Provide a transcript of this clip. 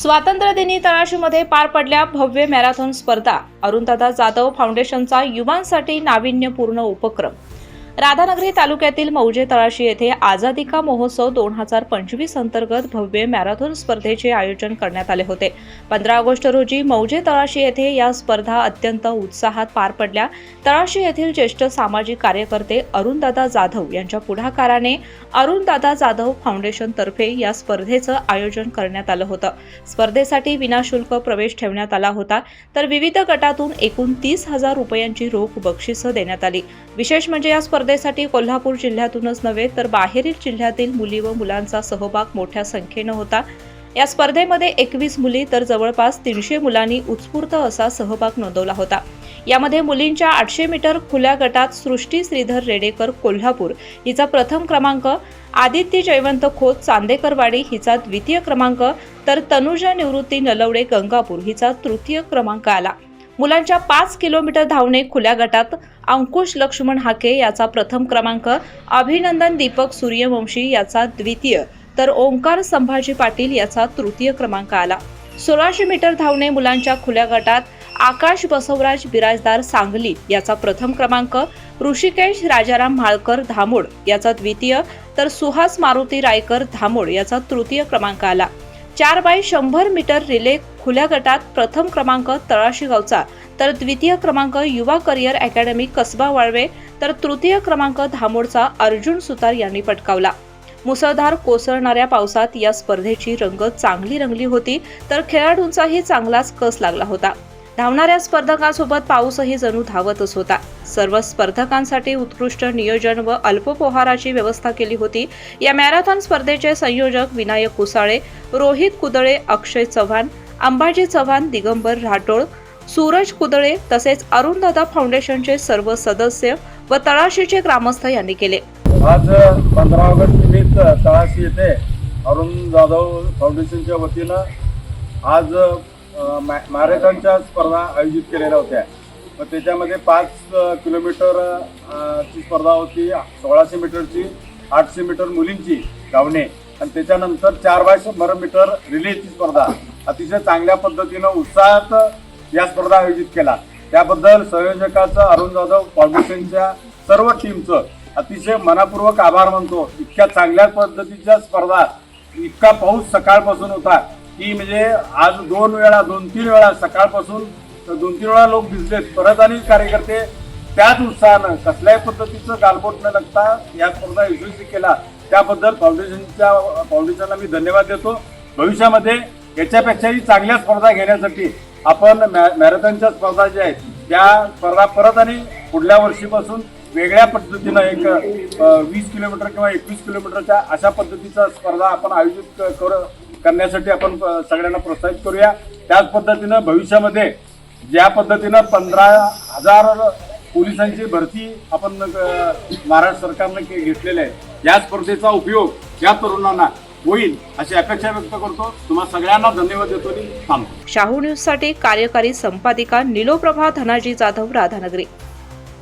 स्वातंत्र्यदिनी तळाशीमध्ये पार पडल्या भव्य मॅरेथॉन स्पर्धा. अरुणदादा जाधव फाउंडेशनचा युवांसाठी नाविन्यपूर्ण उपक्रम. राधानगरी तालुक्यातील मौजे तळाशी येथे आझादी का महोत्सव दोन हजार पंचवीस अंतर्गत भव्य मॅरेथॉन स्पर्धेचे आयोजन करण्यात आले होते. पंधरा ऑगस्ट रोजी मौजे तळाशी येथे या स्पर्धा अत्यंत उत्साहात पार पडल्या. तळाशी येथील ज्येष्ठ सामाजिक कार्यकर्ते अरुणदादा जाधव यांच्या पुढाकाराने अरुणदादा जाधव फाउंडेशन तर्फे या स्पर्धेचं आयोजन करण्यात आलं होतं. स्पर्धेसाठी विनाशुल्क प्रवेश ठेवण्यात आला होता तर विविध गटातून एकूण तीस हजार रुपयांची रोख बक्षिसं देण्यात आली. विशेष म्हणजे या स्पर्धेसाठी कोल्हापूर जिल्ह्यातूनच नव्हे तर बाहेरील जिल्ह्यातील मुली व मुलांचा सहभाग मोठ्या संख्येनं होता. या स्पर्धेमध्ये एकवीस मुली तर जवळपास तीनशे मुलांनी उत्स्फूर्त असा सहभाग नोंदवला होता. यामध्ये मुलींच्या आठशे मीटर खुल्या गटात सृष्टी श्रीधर रेडेकर कोल्हापूर हिचा प्रथम क्रमांक आदित्य जयवंत खोत चांदेकरवाडी हिचा द्वितीय क्रमांक तर तनुजा निवृत्ती नलवडे गंगापूर हिचा तृतीय क्रमांक आला. मुलांच्या पाच किलोमीटर धावणे खुल्या गटात अंकुश लक्ष्मण हाके याचा प्रथम क्रमांक अभिनंदन दीपक सूर्यवंशी याचा द्वितीय तर ओंकार संभाजी पाटील याचा तृतीय क्रमांक आला. सोळाशे मीटर धावणे मुलांच्या खुल्या गटात आकाश बसवराज बिराजदार सांगली याचा प्रथम क्रमांक ऋषिकेश राजाराम म्हाळकर धामोड याचा द्वितीय तर सुहास मारुती रायकर धामोड याचा तृतीय क्रमांक आला. चार बाय शंभर मीटर रिले खुल्या गटात प्रथम क्रमांक तळाशी गावचा तर द्वितीय क्रमांक युवा करिअर अकॅडमी कसबा वाळवे तर तृतीय क्रमांक धामोडचा अर्जुन सुतार यांनी पटकावला. मुसळधार कोसळणाऱ्या पावसात या स्पर्धेची रंग चांगली रंगली होती तर खेळाडूंचाही चांगलाच कस लागला होता. धावणाऱ्या स्पर्धकांसोबत पाऊसही जणू धावतच होता. सर्व स्पर्धकांसाठी उत्कृष्ट नियोजन व अल्पपोहाराची व्यवस्था केली होती. या मॅरेथॉन स्पर्धेचे संयोजक विनायक कुसाळे रोहित कुदळे अक्षय चव्हाण अंबाजी चव्हाण दिगंबर राठोड सूरज कुदळे तसेच अरुणदादा फाउंडेशनचे सर्व सदस्य व तळाशीचे ग्रामस्थ यांनी केले. आज पंधरा ऑगस्ट निमित्त तळाशी येथे अरुण जाधव फाउंडेशनच्या वतीनं आज मॅ- मॅरेथॉनच्या स्पर्धा आयोजित केलेल्या होत्या. व त्याच्यामध्ये पाच किलोमीटर ची स्पर्धा होती सोळाशे मीटरची आठशे मीटर मुलींची धावणे. आणि त्याच्यानंतर चार बाय शंभर मीटर रिलेची स्पर्धा. अतिशय चांगल्या पद्धतीनं उत्साहात या स्पर्धा आयोजित केला. त्याबद्दल संयोजकाचं अरुण जाधव फाउंडेशनच्या सर्व टीमचं अतिशय मनापूर्वक आभार मानतो. इतक्या चांगल्या पद्धतीच्या स्पर्धा इतका पाऊस सकाळपासून होता की म्हणजे आज दोन वेळा दोन तीन वेळा सकाळपासून दोन तीन वेळा लोक भिजलेत. परत आणि कार्यकर्ते त्याच उत्साहानं कसल्याही पद्धतीचं गालबोट न लागता या स्पर्धा यशस्वी केला. त्याबद्दल फाउंडेशनच्या फाउंडेशनला मी धन्यवाद देतो. भविष्यामध्ये याच्यापेक्षाही चांगल्या स्पर्धा घेण्यासाठी आपण मॅ- मॅरेथॉनच्या स्पर्धा ज्या आहेत त्या स्पर्धा परत आणि पुढल्या वर्षीपासून वेगळ्या पद्धतीनं एक वीस किलोमीटर किंवा एकवीस किलोमीटरच्या अशा पद्धतीचा स्पर्धा आपण आयोजित कर करण्यासाठी आपण सगळ्यांना प्रोत्साहित करूया. त्याच पद्धतीनं भविष्यामध्ये ज्या पद्धतीनं पंधरा हजार पोलिसांची भरती आपण महाराष्ट्र सरकारनं घेतलेली आहे या स्पर्धेचा उपयोग या तरुणांना होईल अशी अपेक्षा व्यक्त करतो. तुम्हाला सगळ्यांना धन्यवाद देतो आणि थांबतो. शाहू न्यूजसाठी कार्यकारी संपादिका निलोप्रभा धनाजी जाधव राधानगरी.